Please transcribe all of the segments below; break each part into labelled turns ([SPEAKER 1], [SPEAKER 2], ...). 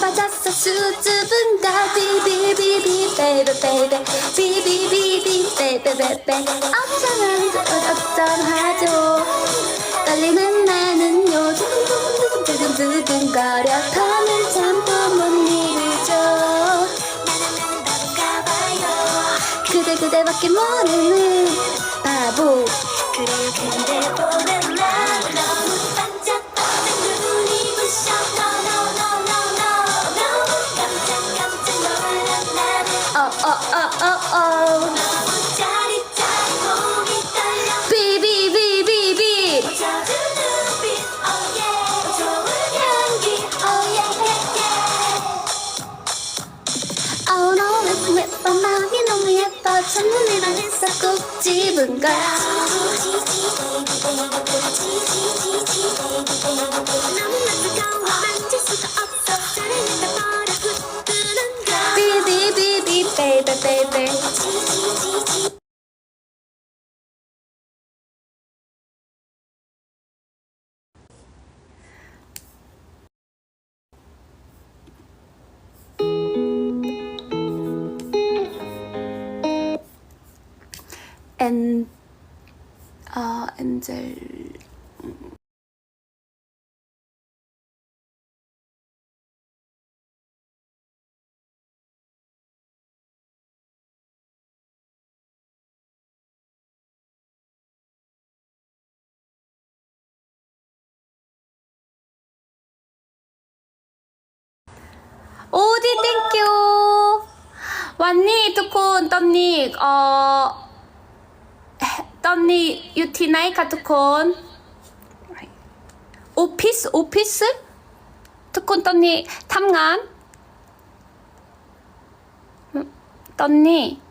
[SPEAKER 1] 빠졌어. 수줍은가 비비비비 베이베 베이베 비비비비 베이베 베이베 어쩌면 어쩌하죠. 떨리는 나는요 두근두근두근두근거려 밤을 잠도 못 이루죠. 그대 그대밖에 모르는 바보.
[SPEAKER 2] 그래요 근데 보는
[SPEAKER 1] 첫눈에만 했어 꼭 집은걸 비비비비 엔, 아, 엔젤. 오디 땡큐 왔니 투콘 떴니 어 떤니? 유티나이 카트콘. 오피스 오피스? 특콘 떤니? 탐관. 음, 떤니?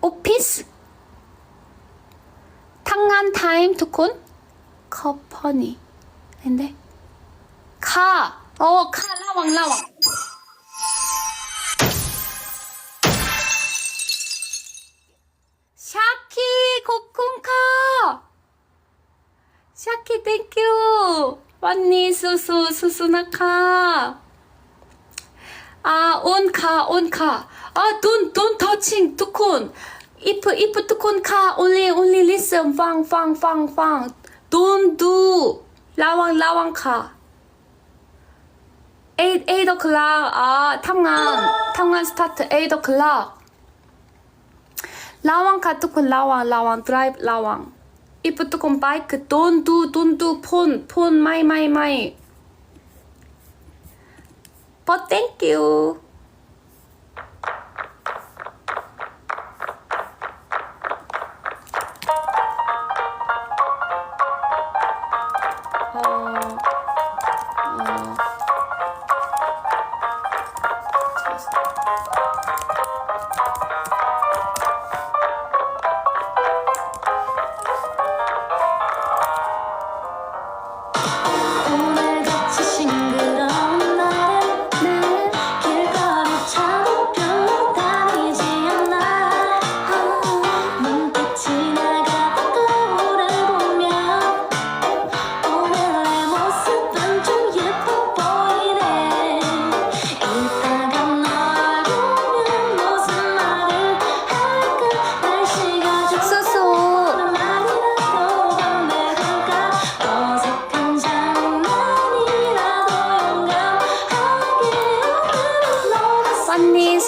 [SPEAKER 1] 오피스? 탕한 타임 특콘? 커퍼니. 근데 가 어 가 라왕 라왕 สู้สู้สู้ๆนะคะอ่าโอนค่ะโอนค่ะอ่า don't don't touching ทุกคนอีฟอีฟทุกคนค่ะ only only listen ฟังฟังฟังฟัง don't do ระวังระวังค่ะ eight eight o'clock อ่าทำงานทำงาน start eight o'clock ระวังค่ะทุกคนระวังระวัง drive ระวัง 이프 투콘 바이크 돈두 돈두 폰폰 마이 마이 마이 but thank you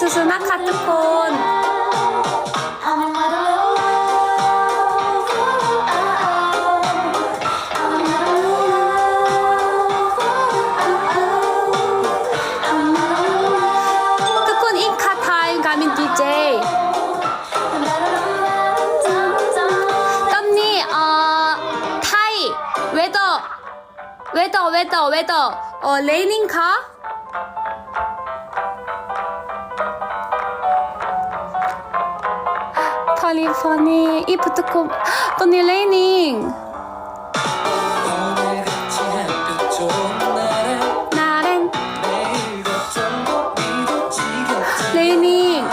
[SPEAKER 1] 왔니 수수나 카투콘
[SPEAKER 2] I'm in love I'm in love
[SPEAKER 1] 투콘 인카 타임 가민 DJ 떴니 어 타이 웨더 웨더 웨더 웨더 어 레이닝카 funny, funny. 이
[SPEAKER 3] 붙고, Tony Raining.
[SPEAKER 1] 나는 Raining.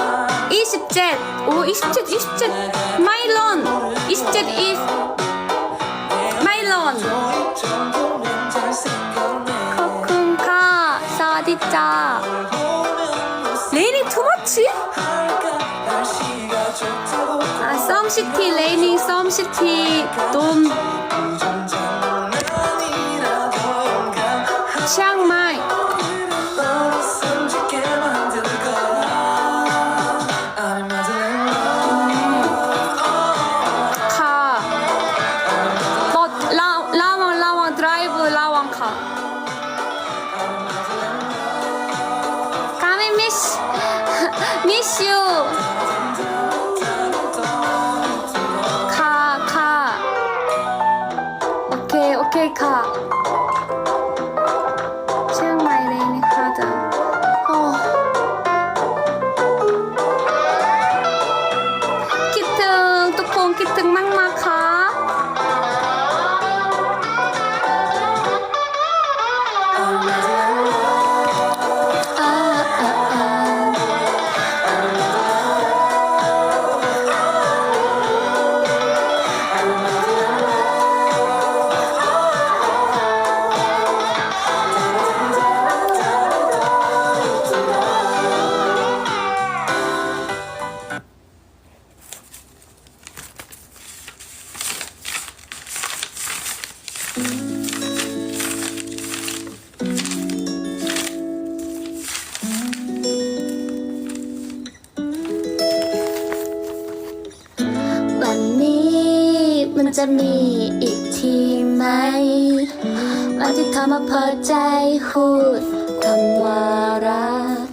[SPEAKER 1] 20jet. 오, 20jet, 20jet. Mylon. 20jet is Mylon.
[SPEAKER 3] 코쿤카,
[SPEAKER 1] 사디짜. 레이닝 투머치? 썸시티 레이닝 썸시티 돈 อมาเปิดใจพูดคำว่ารัก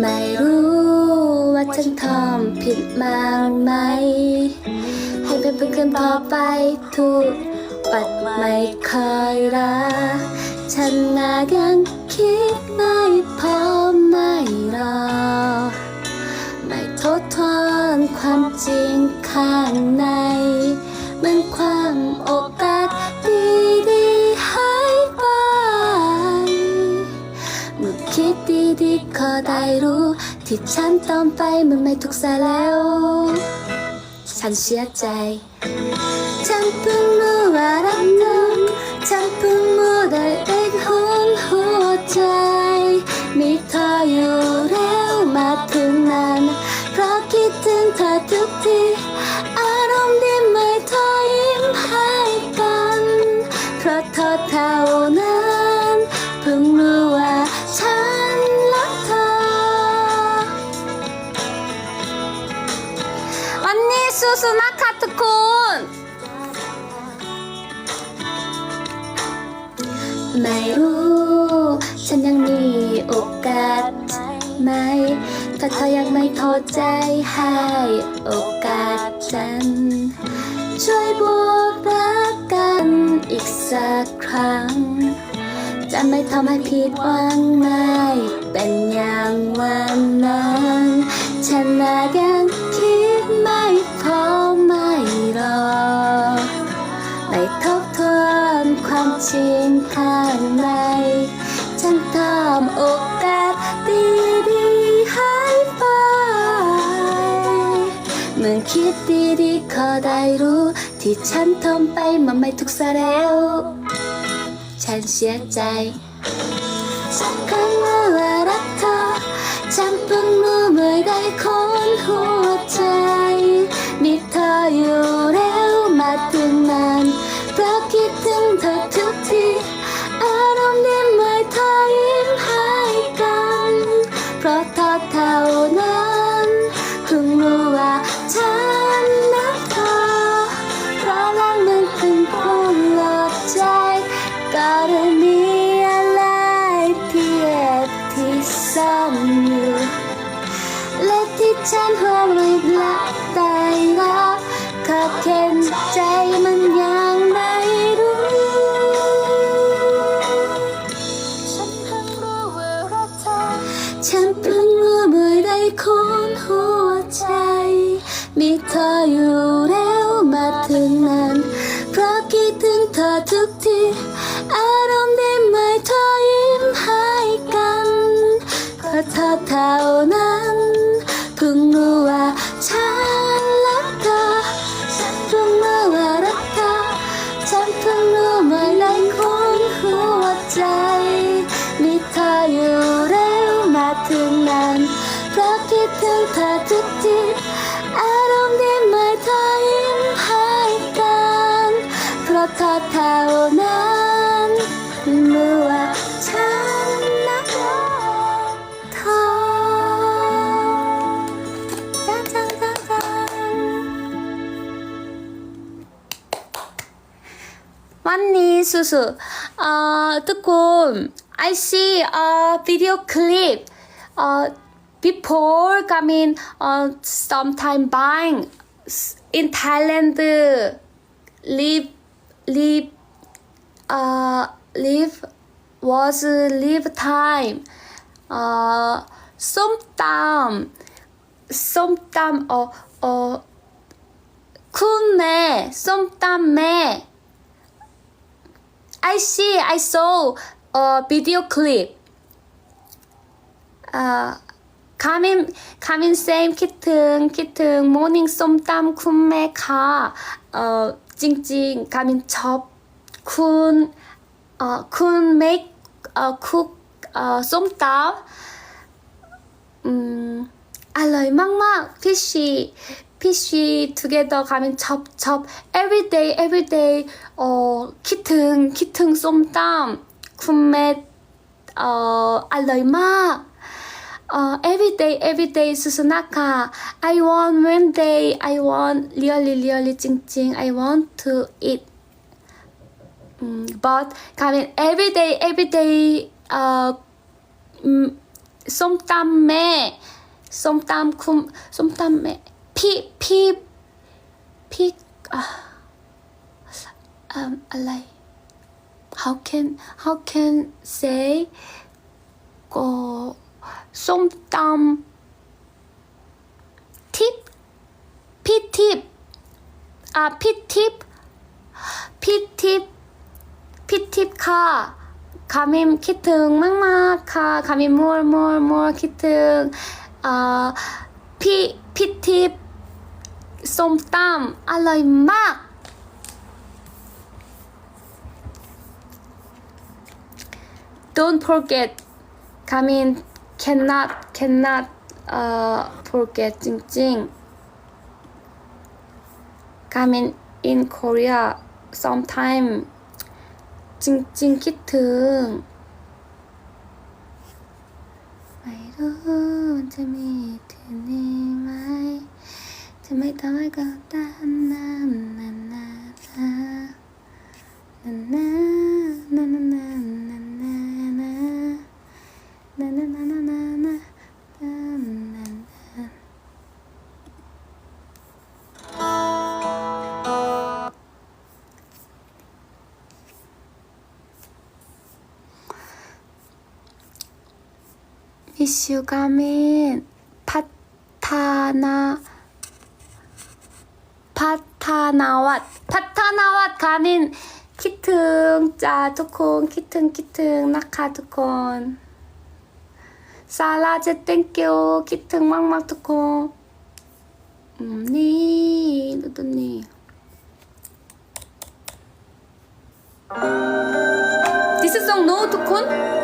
[SPEAKER 1] ไม่รู้ว่าฉันทำผิดมากไหม ให้เป็นเพื่อนกันต่อไปทุกปัดไม่เคยรัก ฉันน่ายังคิดไม่พอไม่รอ ไม่ทดทอนความจริงข้างใน ที่ฉันต้องไปมันไม่ถูกซะแล้ว ฉันเสียใจ ฉันเพิ่งรู้ว่ารักเธอฉันเพิ่งรู้ได้ กาสไหม ถ้าเธอยังไม่โทษใจให้โอกาสฉัน ช่วยบวกรักกันอีกสักครั้ง จะไม่ทำให้ผิดหวังไม่เป็นอย่างวันนั้นฉันน่ะยังคิดไม่พอไม่รอไม่ทบทวนความจริงข้างในฉัน คิดดีๆก็ได้รู้ ที่ฉันทำไปมันไม่ถูกซะแล้ว ฉันเสียใจฉันเพิ่งรู้ว่ารักเธอฉันเพิ่งรู้เมื่อได้คนหัวใจมีเธออยู่แล้วมาถึงนานเพราะคิดถึงเธอทุกทีอารมณ์ดีเมื่อเธอยิ้มให้กัน เพราะเธอเท่านั้น 파득듯 수수 아 듣고 I see a video clip 어 people coming on uh, sometime buying in Thailand live live uh live was live time. Uh sometime sometime or or kunne sometime I see I saw a video clip. Uh 가민 가민 쌤 키튼 키튼 모닝 쏨땀 쿤메 가어 찡찡 가민 접쿤어쿤 메이크 어, 어쿡어 쏨땀. 음 알로이 막막 피쉬 피쉬 두 개 더 가면 접, 접, 에브리데이 에브리데이 어, 키튼, 키튼 쏨땀, 쿤메, 어, 알로이 막 uh, every day, every day, Susanaka, I want one day, I want really, really, ching ching. I want to eat. Mm, but coming every day, every day, uh, mm, sometimes me, sometimes kum, sometimes me, peep, pi, pi, uh, um, like, how can, how can say, go, ส้มตำทิปพี่ทิปอะพี่ทิปพี่ทิปพี่ทิปค่ะคามิมคิดถึงมากๆค่ะคามิม more more more คิดถึงอ่าพี่พี่ทิปส้มตำอร่อยมาก don't forget 가민 cannot cannot uh, forget จริงๆ가민 in Korea sometime จริงๆ คิดถึงไม่รู้จะมีที่นี่ไหม จะไม่ทำให้ก็ตามนานานานานานานานานานานานา Na na na na 이슈가멘 파타나 파타나왓. 파타나왓 가민
[SPEAKER 2] 키튼 짜 두콘 키튼 키튼 나카 두콘 살라제 땡큐 키튼 막막 두콘 음니 누드니. 디스송 노우
[SPEAKER 1] 두콘